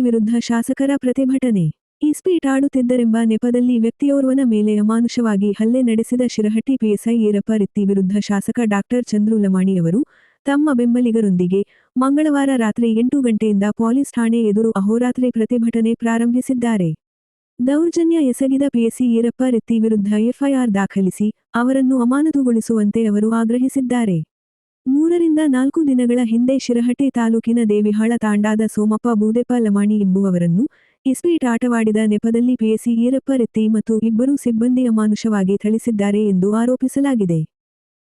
ವಿರುದ್ಧ ಶಾಸಕರ ಪ್ರತಿಭಟನೆ. ಇಸ್ಪೀಟ್ ಆಡುತ್ತಿದ್ದರೆಂಬ ನೆಪದಲ್ಲಿ ವ್ಯಕ್ತಿಯೋರ್ವನ ಮೇಲೆ ಅಮಾನುಷವಾಗಿ ಹಲ್ಲೆ ನಡೆಸಿದ ಶಿರಹಟ್ಟಿ ಪಿಎಸ್ಐ ಈರಪ್ಪ ರಿತ್ತಿ ವಿರುದ್ಧ ಶಾಸಕ ಡಾಕ್ಟರ್ ಚಂದ್ರು ಲಮಾಣಿಯವರು ತಮ್ಮ ಬೆಂಬಲಿಗರೊಂದಿಗೆ ಮಂಗಳವಾರ ರಾತ್ರಿ ಎಂಟು ಗಂಟೆಯಿಂದ ಪೊಲೀಸ್ ಠಾಣೆ ಎದುರು ಅಹೋರಾತ್ರಿ ಪ್ರತಿಭಟನೆ ಪ್ರಾರಂಭಿಸಿದ್ದಾರೆ. ದೌರ್ಜನ್ಯ ಎಸಗಿದ ಪಿಎಸ್ಸಿ ಈರಪ್ಪ ರೆತ್ತಿ ವಿರುದ್ಧ ಎಫ್ಐಆರ್ ದಾಖಲಿಸಿ ಅವರನ್ನು ಅಮಾನತುಗೊಳಿಸುವಂತೆ ಅವರು ಆಗ್ರಹಿಸಿದ್ದಾರೆ. ಮೂರರಿಂದ ನಾಲ್ಕು ದಿನಗಳ ಹಿಂದೆ ಶಿರಹಟ್ಟಿ ತಾಲೂಕಿನ ದೇವಿಹಾಳ ತಾಂಡಾದ ಸೋಮಪ್ಪ ಬೂದೆಪ್ಪ ಲಮಾಣಿ ಎಂಬುವವರನ್ನು ಇಸ್ಪೀಟ್ ಆಟವಾಡಿದ ನೆಪದಲ್ಲಿ ಪಿಎಸಿ ಈರಪ್ಪ ರೆತ್ತಿ ಮತ್ತು ಇಬ್ಬರು ಸಿಬ್ಬಂದಿ ಅಮಾನುಷವಾಗಿ ಥಳಿಸಿದ್ದಾರೆ ಎಂದು ಆರೋಪಿಸಲಾಗಿದೆ.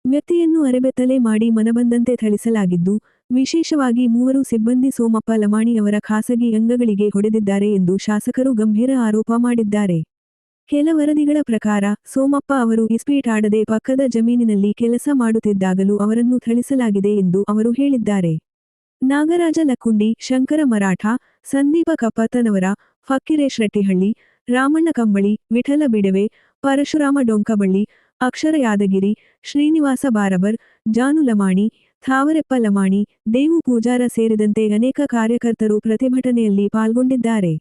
ವ್ಯಕ್ತಿಯನ್ನು ಅರೆಬೆತ್ತಲೆ ಮಾಡಿ ಮನಬಂದಂತೆ ಥಳಿಸಲಾಗಿದ್ದು, ವಿಶೇಷವಾಗಿ ಮೂವರು ಸಿಬ್ಬಂದಿ ಸೋಮಪ್ಪ ಲಮಾಣಿ ಅವರ ಖಾಸಗಿ ಅಂಗಗಳಿಗೆ ಹೊಡೆದಿದ್ದಾರೆ ಎಂದು ಶಾಸಕರು ಗಂಭೀರ ಆರೋಪ ಮಾಡಿದ್ದಾರೆ. ಕೆಲ ವರದಿಗಳ ಪ್ರಕಾರ, ಸೋಮಪ್ಪ ಅವರು ಇಸ್ಪೀಟ್ ಆಡದೆ ಪಕ್ಕದ ಜಮೀನಿನಲ್ಲಿ ಕೆಲಸ ಮಾಡುತ್ತಿದ್ದಾಗಲೂ ಅವರನ್ನು ಥಳಿಸಲಾಗಿದೆ ಎಂದು ಅವರು ಹೇಳಿದ್ದಾರೆ. ನಾಗರಾಜ ಲಕ್ಕುಂಡಿ, ಶಂಕರ ಮರಾಠ, ಸಂದೀಪ ಕಪ್ಪತ್ತನವರ, ಫಕ್ಕಿರೇಶ್ ರೆಟ್ಟಿಹಳ್ಳಿ, ರಾಮಣ್ಣ ಕಂಬಳಿ, ವಿಠಲ ಬಿಡವೆ, ಪರಶುರಾಮ ಡೊಂಕಬಳ್ಳಿ, ಅಕ್ಷರ ಯಾದಗಿರಿ, ಶ್ರೀನಿವಾಸ ಬಾರಬರ್, ಜಾನು ಲಮಾಣಿ, ಥಾವರೆಪ್ಪ ಲಮಾಣಿ, ದೇವು ಪೂಜಾರ ಸೇರಿದಂತೆ ಅನೇಕ ಕಾರ್ಯಕರ್ತರು ಪ್ರತಿಭಟನೆಯಲ್ಲಿ ಪಾಲ್ಗೊಂಡಿದ್ದಾರೆ.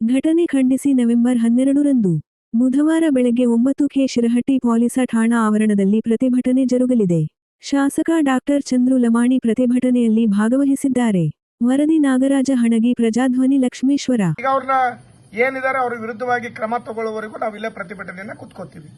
ಘಟನೆ ಖಂಡಿಸಿ ನವೆಂಬರ್ ಹನ್ನೆರಡರಂದು. ಬುಧವಾರ ಬೆಳಗ್ಗೆ ಒಂಬತ್ತು ಕೆ ಶಿರಹಟ್ಟಿ ಪೊಲೀಸ ಠಾಣಾ ಆವರಣದಲ್ಲಿ ಪ್ರತಿಭಟನೆ ಜರುಗಲಿದೆ. ಶಾಸಕ ಡಾಕ್ಟರ್ ಚಂದ್ರು ಲಮಾಣಿ ಪ್ರತಿಭಟನೆಯಲ್ಲಿ ಭಾಗವಹಿಸಿದ್ದಾರೆ. ವರದಿ ನಾಗರಾಜ ಹಣಗಿ ಪ್ರಜಾಧ್ವನಿ ಲಕ್ಷ್ಮೇಶ್ವರ. ಈಗ ಅವ್ರನ್ನ ಏನಿದ್ದಾರೆ ಅವ್ರ ವಿರುದ್ಧವಾಗಿ ಕ್ರಮ ತಗೊಳ್ಳುವವರೆಗೂ ನಾವು ಇಲ್ಲೇ ಪ್ರತಿಭಟನೆಯನ್ನ ಕುತ್ಕೋತೀವಿ.